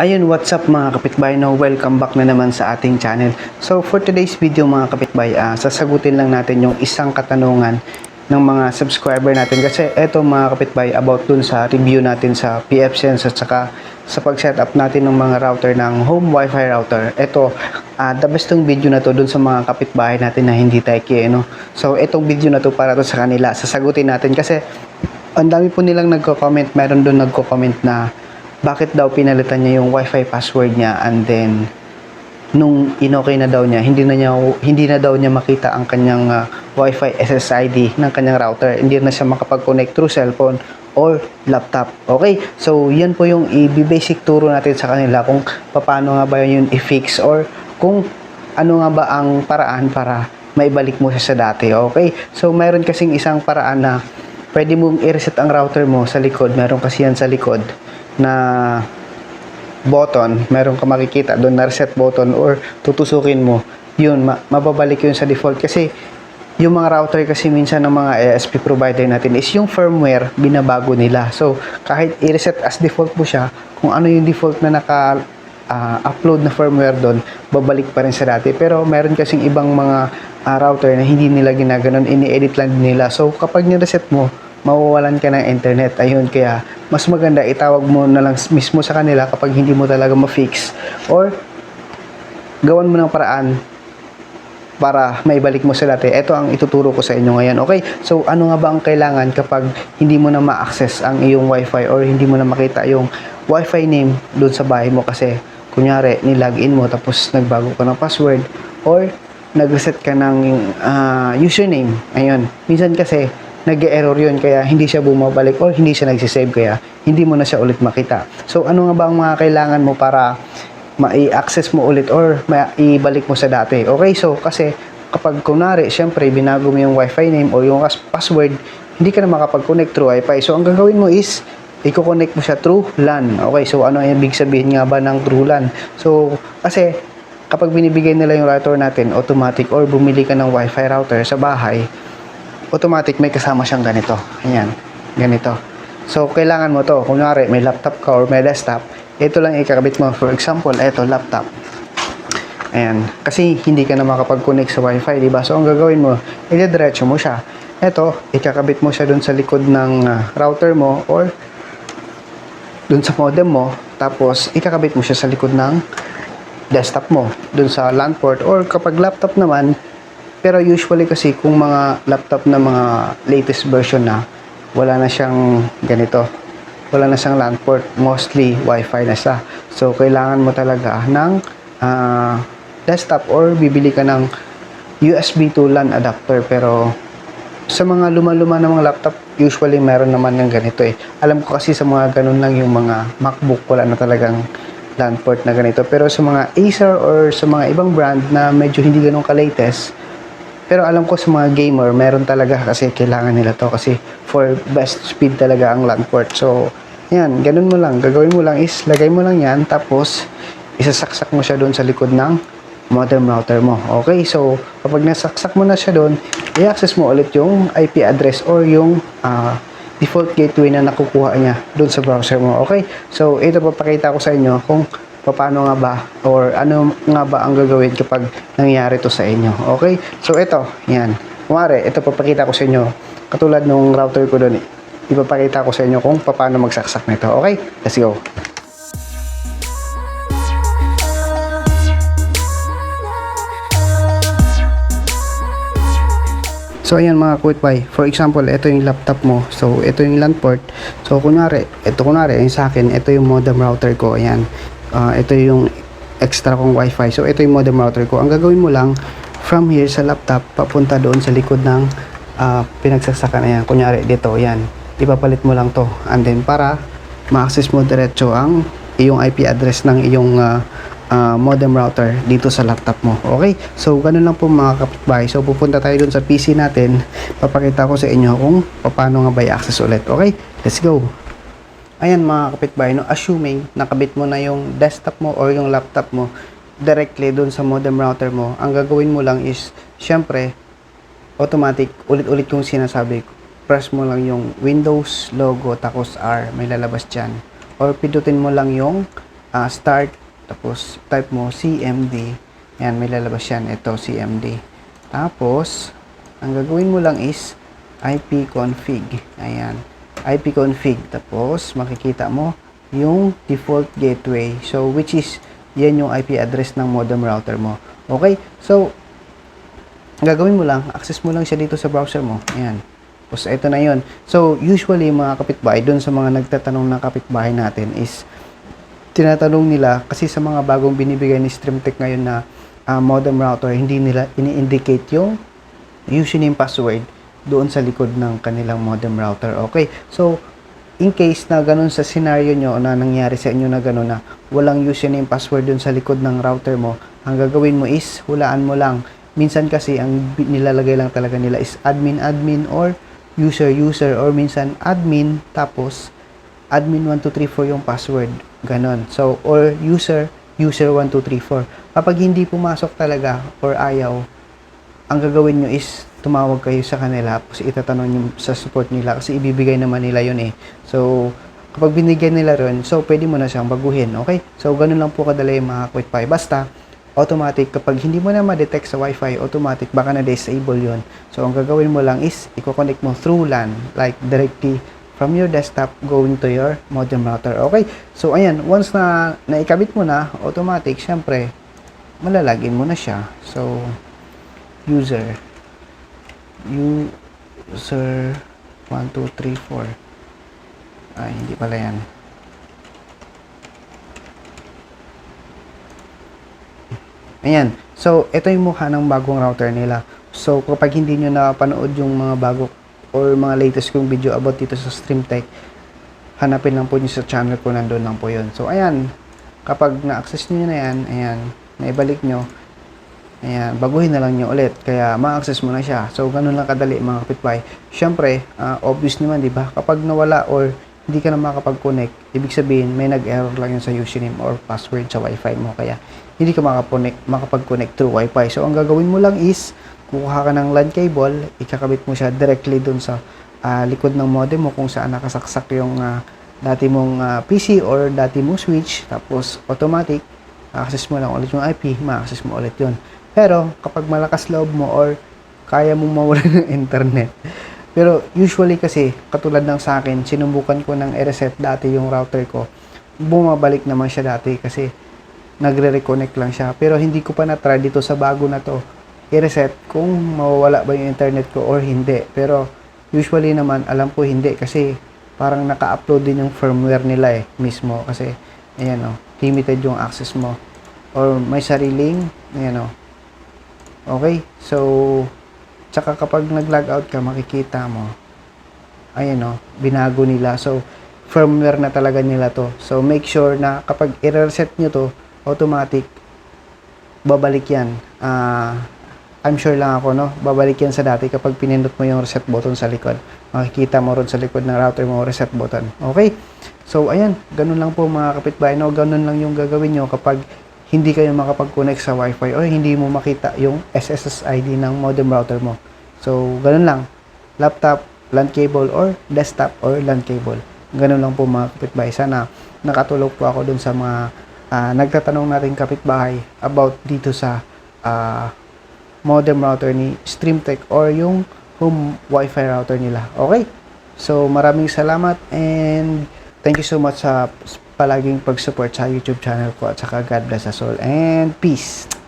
Ayun, what's up mga kapitbahay no? Welcome back na naman sa ating channel. So for today's video mga kapitbahay, ah, sasagutin lang natin yung isang katanungan ng mga subscriber natin. Kasi eto mga kapitbahay, about dun sa review natin sa PFSense at saka sa pag-setup natin ng mga router ng home wifi router. Ito, ah, the best tong video na to dun sa mga kapitbahay natin na hindi techie, no? So itong video na to para to sa kanila. Sasagutin natin kasi ang dami po nilang nagko-comment. Meron doon nagko-comment na bakit daw pinalitan niya yung wifi password niya and then nung inokay na daw niya, hindi na niya hindi na daw niya makita ang kanyang ah, wifi SSID ng kanyang router. Hindi na siya makapag-connect through cellphone or laptop. Okay? So, yan po yung i-basic turo natin sa kanila kung paano nga ba yun i-fix or kung ano nga ba ang paraan para maibalik mo siya sa dati. Okay? So, mayroon kasing isang paraan na pwede mong i-reset ang router mo sa likod. Meron kasi yan sa likod na button, meron ka makikita doon na reset button or tutusukin mo, yun, ma- mababalik yun sa default kasi yung mga router kasi minsan ng mga ASP provider natin is yung firmware binabago nila. So, kahit i-reset as default mo siya, kung ano yung default na naka ah, upload na firmware doon, babalik pa rin sa dati. Pero meron kasing ibang mga ah, router na hindi nila ginaganon, ini-edit lang nila. So, kapag ni-reset mo, mawawalan ka ng internet. Ayun, kaya mas maganda itawag mo na lang mismo sa kanila kapag hindi mo talaga ma-fix or gawan mo ng paraan para maibalik mo sa dati. Ito ang ituturo ko sa inyo ngayon. Okay? So, ano nga ba ang kailangan kapag hindi mo na ma-access ang iyong wifi or hindi mo na makita yung wifi name doon sa bahay mo kasi kunyari, nilagin mo tapos nagbago ka ng password or nag-reset ka ng ah, username. Ayun. Minsan kasi, nag-error yun kaya hindi siya bumabalik or hindi siya nagsisave kaya hindi mo na siya ulit makita. So, ano nga ba ang mga kailangan mo para mai-access mo ulit or maibalik mo sa dati. Okay, so kasi kapag kunwari, syempre, binago mo yung wifi name o yung as- password, hindi ka na makapag-connect through wifi. So, ang gagawin mo is, i-connect mo siya through LAN. Okay, so ano yung ibig sabihin nga ba ng through LAN? So, kasi kapag binibigay nila yung router natin, automatic or bumili ka ng wifi router sa bahay, automatic may kasama siyang ganito. Ayan, ganito. So, kailangan mo to. Kunwari, may laptop ka or may desktop, ito lang ikakabit mo. For example, ito, laptop. Ayan. Kasi hindi ka na makapag-connect sa wifi, di ba? So, ang gagawin mo, ilidiretso mo siya. Ito, ikakabit mo siya dun sa likod ng ah, router mo or dun sa modem mo. Tapos, ikakabit mo siya sa likod ng desktop mo. Dun sa LAN port. Or kapag laptop naman, pero usually kasi kung mga laptop na mga latest version na, wala na siyang ganito. Wala na siyang LAN port. Mostly, Wi-Fi na siya. So, kailangan mo talaga ng ah, desktop or bibili ka ng USB to LAN adapter. Pero, sa mga luma-luma na mga laptop, usually meron naman ng ganito eh. Alam ko kasi sa mga ganun lang yung mga MacBook, wala na talagang LAN port na ganito. Pero sa mga Acer or sa mga ibang brand na medyo hindi ganun ka-latest, pero alam ko sa mga gamer, meron talaga kasi kailangan nila to kasi for best speed talaga ang LAN port. So, yan, ganun mo lang. Gagawin mo lang is, lagay mo lang yan, tapos isasaksak mo siya doon sa likod ng modem router mo. Okay, so kapag nasaksak mo na siya doon, i-access mo ulit yung IP address or yung ah, default gateway na nakukuha niya doon sa browser mo. Okay, so ito papakita ko sa inyo kung paano nga ba or ano nga ba ang gagawin kapag nangyari to sa inyo. Okay, so ito, yan. Kumari, ito papakita ko sa inyo. Katulad nung router ko doon, ipapakita ko sa inyo kung paano magsaksak nito. Okay, let's go. So ayan mga kuwitbay, for example, ito yung laptop mo. So ito yung LAN port. So kunwari, ito kunwari, yung sa akin, ito yung modem router ko. Ayan. Ah, ito yung extra kong wifi. So ito yung modem router ko. Ang gagawin mo lang, from here sa laptop, papunta doon sa likod ng ah, pinagsasakan. Ayan, kunyari dito, ayan. Ipapalit mo lang to. And then para ma-access mo diretso ang iyong IP address ng iyong ah, ah, modem router dito sa laptop mo. Okay? So, ganun lang po mga kapitbahay. So, pupunta tayo dun sa PC natin. Papakita ko sa inyo kung paano nga ba i-access ulit. Okay? Let's go! Ayan mga kapitbahay, no? assuming nakabit mo na yung desktop mo or yung laptop mo directly dun sa modem router mo, ang gagawin mo lang is, syempre, automatic, ulit-ulit yung sinasabi ko. Press mo lang yung Windows logo, tapos R, may lalabas dyan. Or pindutin mo lang yung ah, start, tapos type mo CMD. Yan, may lalabas yan. Ito, CMD. Tapos, ang gagawin mo lang is ipconfig. Ayan. Ipconfig. Tapos, makikita mo yung default gateway. So, which is, yan yung IP address ng modem router mo. Okay? So, gagawin mo lang, access mo lang siya dito sa browser mo. Ayan. Tapos, ito na yon So, usually, mga kapitbahay, doon sa mga nagtatanong ng kapitbahay natin is, tinatanong nila, kasi sa mga bagong binibigay ni StreamTech ngayon na ah, modem router, hindi nila ini-indicate yung username password doon sa likod ng kanilang modem router. Okay? So, in case na ganun sa scenario nyo na nangyari sa inyo na ganun na walang username password doon sa likod ng router mo, ang gagawin mo is hulaan mo lang. Minsan kasi ang nilalagay lang talaga nila is admin admin or user user or minsan admin tapos admin 1234 yung password. Ganon. So, or user, user 1234. Kapag hindi pumasok talaga or ayaw, ang gagawin nyo is tumawag kayo sa kanila tapos itatanong nyo sa support nila kasi ibibigay naman nila yun eh. So, kapag binigyan nila ron, so pwede mo na siyang baguhin, okay? So, ganun lang po kadali yung mga quick pie. Basta, automatic, kapag hindi mo na ma-detect sa wifi, automatic, baka na-disable yun. So, ang gagawin mo lang is, i-connect mo through LAN, like directly from your desktop going to your modem router. Okay? So, ayan, once na naikabit mo na, automatic, syempre, malalagin mo na siya. So, user user 1, 2, 3, 4 ay hindi pala yan. Ayan. So ito yung mukha ng bagong router nila. So kapag hindi nyo napanood yung mga bago or mga latest kong video about dito sa StreamTech hanapin lang po nyo sa channel ko. Nandun lang po yun. So ayan. Kapag na-access nyo na yan ayan. Naibalik nyo Ayan, baguhin na lang nyo ulit. Kaya, ma-access mo na siya. So, ganun lang kadali mga kapitbahay. Siyempre, ah, obvious naman, di ba? Kapag nawala or hindi ka na makapag-connect, ibig sabihin, may nag-error lang yun sa username or password sa wifi mo. Kaya, hindi ka makapag-connect, through wifi. So, ang gagawin mo lang is, kukuha ka ng LAN cable, ikakabit mo siya directly dun sa ah, likod ng modem mo kung saan nakasaksak yung ah, dati mong ah, PC or dati mong switch. Tapos, automatic, access mo lang ulit yung IP, ma-access mo ulit yun. Pero, kapag malakas loob mo or kaya mong mawala ng internet, pero usually kasi, katulad ng sa akin, sinubukan ko ng i-reset dati yung router ko, bumabalik naman siya dati kasi nagre-reconnect lang siya. Pero hindi ko pa na-try dito sa bago na to, i-reset kung mawawala ba yung internet ko or hindi. Pero usually naman, alam ko hindi kasi parang naka-upload din yung firmware nila eh, mismo. Kasi, ayan o, limited yung access mo. Or may sariling, ayan o, Okay? So, tsaka kapag nag-log out ka, makikita mo, ayan o, binago nila. So, firmware na talaga nila to. So, make sure na kapag i-reset nyo to, automatic, babalik yan. Ah, I'm sure lang ako, no? Babalik yan sa dati kapag pinindot mo yung reset button sa likod. Makikita mo ron sa likod ng router mo, reset button. Okay? So, ayan. Ganun lang po mga kapitbahay, no? Ganun lang yung gagawin nyo kapag hindi kayo makapag-connect sa wifi o hindi mo makita yung SSS ID ng modem router mo. So, ganun lang. Laptop, LAN cable, or desktop, or LAN cable. Ganun lang po mga kapitbahay. Sana nakatulog po ako dun sa mga ah, nagtatanong nating kapitbahay about dito sa ah, modem router ni StreamTech or yung home wifi router nila. Okay? So, maraming salamat and thank you so much sa palaging pag-support sa YouTube channel ko at saka God bless us all and peace.